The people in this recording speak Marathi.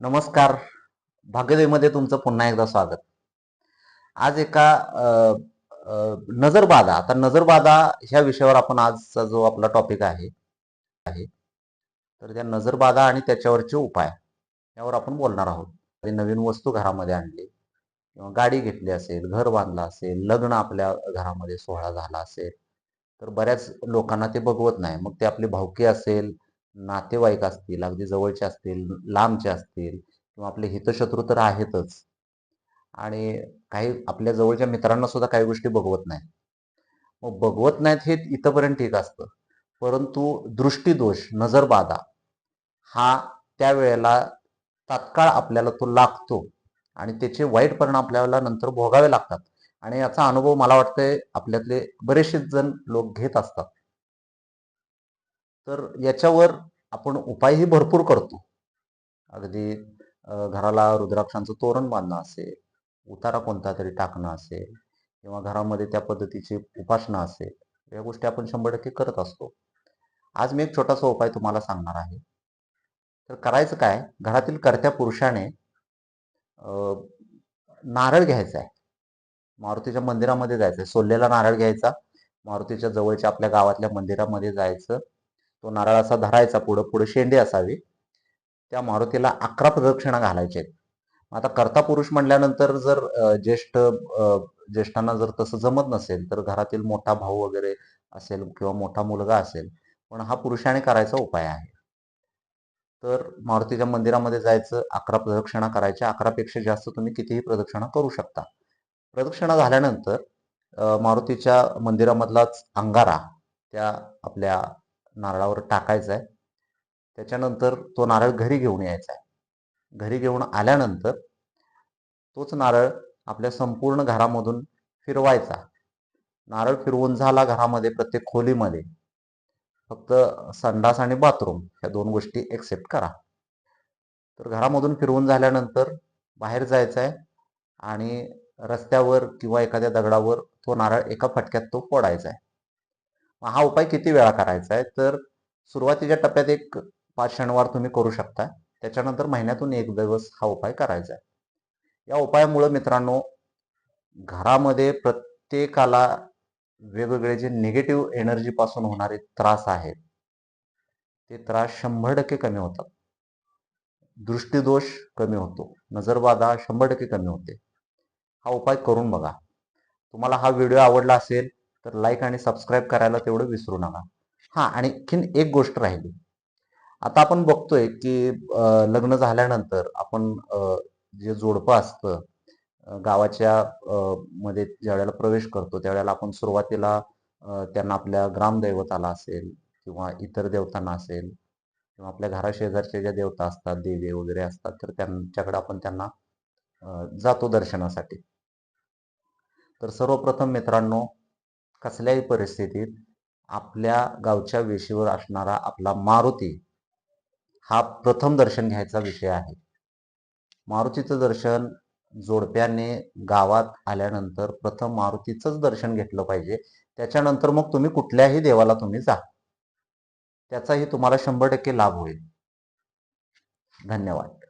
नमस्कार. भाग्यदेवीमध्ये तुमचं पुन्हा एकदा स्वागत. आज एका नजरबाधा आता नजरबाधा ह्या विषयावर आपण आजचा जो आपला टॉपिक आहे आहे तर त्या नजरबाधा आणि त्याच्यावरचे उपाय यावर आपण बोलणार आहोत. काही नवीन वस्तू घरामध्ये आणली किंवा गाडी घेतली असेल घर बांधलं असेल लग्न आपल्या घरामध्ये सोहळा झाला असेल तर बऱ्याच लोकांना ते बघवत नाही. मग ते आपली भावकी असेल नातेवाईक असतील अगदी जवळचे असतील लांबचे असतील किंवा आपले हितशत्रू तर आहेतच. आणि काही आपल्या जवळच्या मित्रांना सुद्धा काही गोष्टी बघवत नाहीत. मग बघवत नाहीत हे इथंपर्यंत ठीक असतं. परंतु दृष्टीदोष नजरबाधा हा त्यावेळेला तात्काळ आपल्याला तो लागतो. आणि त्याचे वाईट परिणाम आपल्याला नंतर भोगावे लागतात. आणि याचा अनुभव मला वाटतंय आपल्यातले बरेचसे जण लोक घेत असतात. तर याच्यावर आपण उपायही भरपूर करतो. अगदी घराला रुद्राक्षांचं तोरण बांधणं असेल उतारा कोणता तरी टाकणं असेल किंवा घरामध्ये त्या पद्धतीची उपासना असेल या गोष्टी आपण शंभर टक्के करत असतो. आज मी एक छोटासा उपाय तुम्हाला सांगणार आहे. तर करायचं काय? घरातील कर्त्या पुरुषाने नारळ घ्यायचा आहे. मारुतीच्या मंदिरामध्ये जायचं आहे सोललेला नारळ घ्यायचा. मारुतीच्या जवळच्या आपल्या गावातल्या मंदिरामध्ये जायचं. तो नारळ असा धरायचा पुढं पुढे शेंडे असावी. त्या मारुतीला अकरा प्रदक्षिणा घालायच्या आहेत. मग आता कर्ता पुरुष म्हणल्यानंतर जर ज्येष्ठ ज्येष्ठांना जर तसं जमत नसेल तर घरातील मोठा भाऊ वगैरे असेल किंवा मोठा मुलगा असेल पण हा पुरुषाने करायचा उपाय आहे. तर मारुतीच्या मंदिरामध्ये जायचं अकरा प्रदक्षिणा करायच्या. अकरापेक्षा जास्त तुम्ही कितीही प्रदक्षिणा करू शकता. प्रदक्षिणा झाल्यानंतर मारुतीच्या मंदिरामधलाच अंगारा त्या आपल्या नारळावर टाकायचा आहे त्याच्यानंतर तो नारळ घरी घेऊन यायचा आहे घरी घेऊन आल्यानंतर तोच नारळ आपल्या संपूर्ण घरामधून फिरवायचा. नारळ फिरवून झाला घरामध्ये प्रत्येक खोलीमध्ये. फक्त संडास आणि बाथरूम ह्या दोन गोष्टी एक्सेप्ट करा. तर घरामधून फिरवून झाल्यानंतर बाहेर जायचं आहे आणि रस्त्यावर किंवा एखाद्या दगडावर तो नारळ एका फटक्यात तो फोडायचा आहे हा उपाय किती वेळा करायचा आहे? तर सुरुवातीच्या टप्प्यात एक पाच शनिवार तुम्ही करू शकता. त्याच्यानंतर महिन्यातून एक दिवस हा उपाय करायचा आहे. या उपायामुळे मित्रांनो घरामध्ये प्रत्येकाला वेगवेगळे जे निगेटिव्ह एनर्जीपासून होणारे त्रास आहेत ते त्रास शंभर टक्के कमी होतात. दृष्टीदोष कमी होतो. नजरबाधा शंभर टक्के कमी होते. हा उपाय करून बघा. तुम्हाला हा व्हिडिओ आवडला असेल तर लाईक आणि सबस्क्राईब करायला तेवढं विसरू नका. हां आणि आणखीन एक गोष्ट राहिली. आता आपण बघतोय की लग्न झाल्यानंतर आपण जे जोडपं असतं गावाच्या मध्ये ज्यावेळेला प्रवेश करतो त्यावेळेला आपण सुरुवातीला त्यांना आपल्या ग्रामदैवताला असेल किंवा इतर देवतांना असेल किंवा आपल्या घराशेजारच्या ज्या देवता असतात देवी वगैरे असतात तर त्यांच्याकडे आपण त्यांना जातो दर्शनासाठी. तर सर्वप्रथम मित्रांनो कसल्याही परिस्थितीत आपल्या गावच्या वेशीवर असणारा आपला मारुती हा प्रथम दर्शन घ्यायचा विषय आहे. मारुतीचं दर्शन जोडप्याने गावात आल्यानंतर प्रथम मारुतीचंच दर्शन घेतलं पाहिजे. त्याच्यानंतर मग तुम्ही कुठल्याही देवाला तुम्ही जा. त्याचाही तुम्हाला शंभर टक्के लाभ होईल. धन्यवाद.